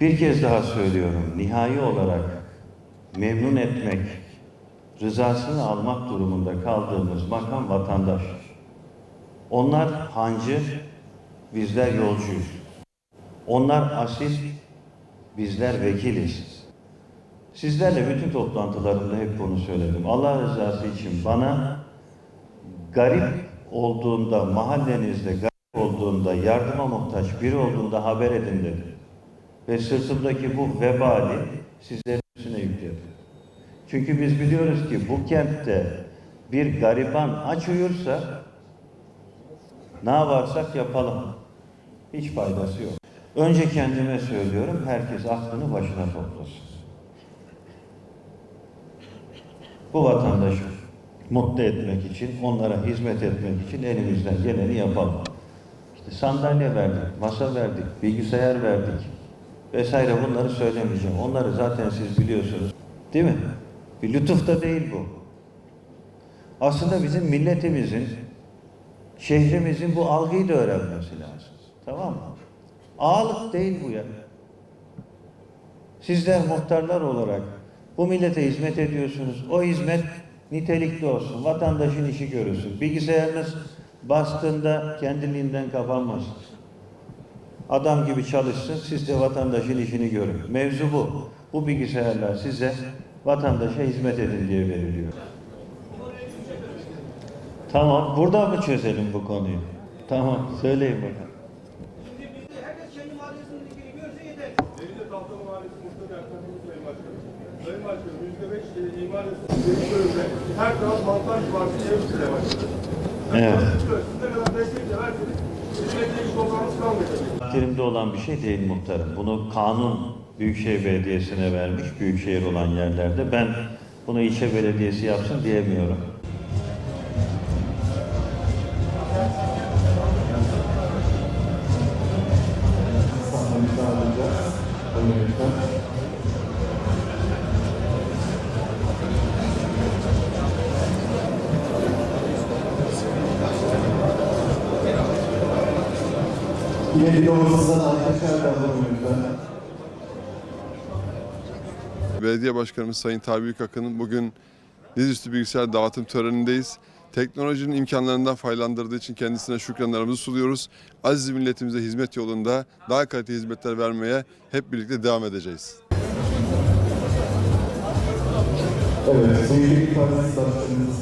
Bir kez daha söylüyorum, nihai olarak memnun etmek, rızasını almak durumunda kaldığımız makam vatandaş. Onlar hancı, bizler yolcuyuz. Onlar asil, bizler vekiliz. Sizlerle bütün toplantılarımda hep bunu söyledim. Allah rızası için bana garip olduğunda, mahallenizde garip olduğunda, yardıma muhtaç biri olduğunda haber edin dedi. Ve sırtımdaki bu vebali sizlerin üstüne yükledim. Çünkü biz biliyoruz ki bu kentte bir gariban aç uyursa ne yaparsak yapalım. Hiç faydası yok. Önce kendime söylüyorum, herkes aklını başına toplasın. Bu vatandaşı mutlu etmek için, onlara hizmet etmek için elimizden geleni yapalım. İşte sandalye verdik, masa verdik, bilgisayar verdik vesaire bunları söylemeyeceğim. Onları zaten siz biliyorsunuz. Değil mi? Bir lütuf da değil bu. Aslında bizim milletimizin, şehrimizin bu algıyı da öğrenmesi lazım. Tamam mı? Ağalık değil bu ya. Sizler muhtarlar olarak bu millete hizmet ediyorsunuz. O hizmet nitelikli olsun. Vatandaşın işi görülsün. Bilgisayarınız bastığında kendiliğinden kapanmasın. Adam gibi çalışsın, siz de vatandaşın işini görün. Mevzu bu. Bu bilgisayarlar size vatandaşa hizmet edin diye veriliyor. Tamam, burada mı çözelim bu konuyu? Tamam, söyleyin bakalım. E, her taraf montaj varsa yarım bile başladı. Evet. Siz ne kadar destek de verseniz Takdirimde olan bir şey değil muhtarım. Bunu kanun Büyükşehir Belediyesi'ne vermiş, büyükşehir olan yerlerde. Ben bunu ilçe belediyesi yapsın diyemiyorum. Yine bir da lütfen. Belediye Başkanımız Sayın Tabi Akın'ın bugün dizüstü bilgisayar dağıtım törenindeyiz. Teknolojinin imkanlarından faydalandırdığı için kendisine şükranlarımızı sunuyoruz. Aziz milletimize hizmet yolunda daha kaliteli hizmetler vermeye hep birlikte devam edeceğiz. Evet, sevgili parti istasyonumuz